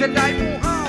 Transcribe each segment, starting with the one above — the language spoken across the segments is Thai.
Jedi Mohan.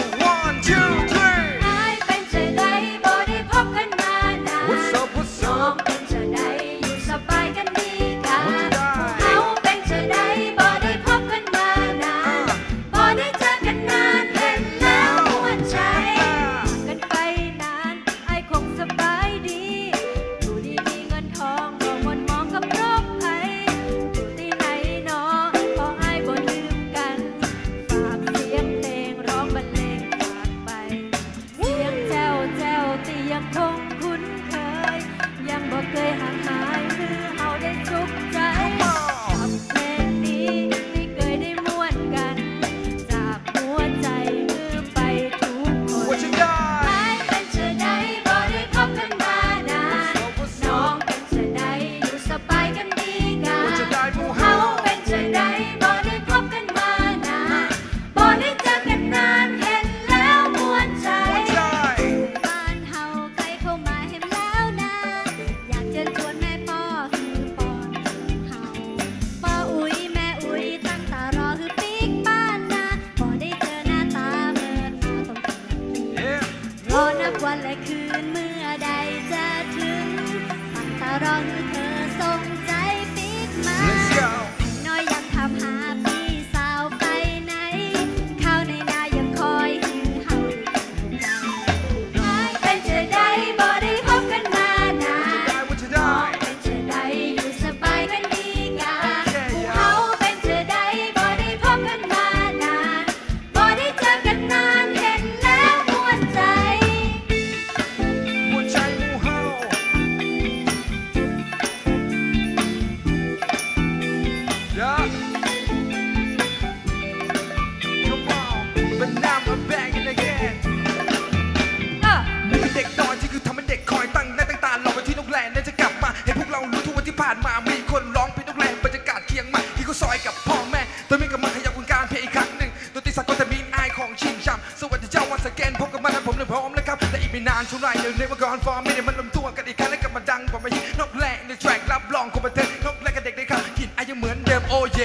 ตัวมีนก็มาขยับวงการเพลงอีกครั้งหนึ่งดนตรีสักลแต่มีไอของชิงช้ำสวัสดีเจ้าวันสแกนพบกับมันและผมเลยพร้อมนะครับแต่อีกไม่นานช่วงไรเดี๋ยวในวันก่อนฟอร์มไม่ได้มันลมตัวกันอีกครั้งแล้ลับมาดังกว่าม่ยิ่งนกแรงในแทร็กรับรองคอมพิเตอร์นกแรงกับเด็กได้ครับกินอายยังเหมือนเดิมโอเย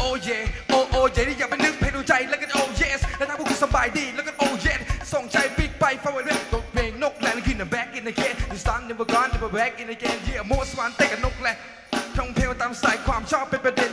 โอเยโอโอเยที่อย่าไปนึกเพลงดูใจแล้วกันโอเยสและวถ้าพวกคุณสบายดีแล้วกันโอเยสส่งใจปิ๊กไปฟังไว้ด้วงตกเพลงนกแรงขึ้น back in again you start never gone never back in again yeah most one เตะกับนกแรงท่องเพลงตามสายความชอบเป็นประเด็น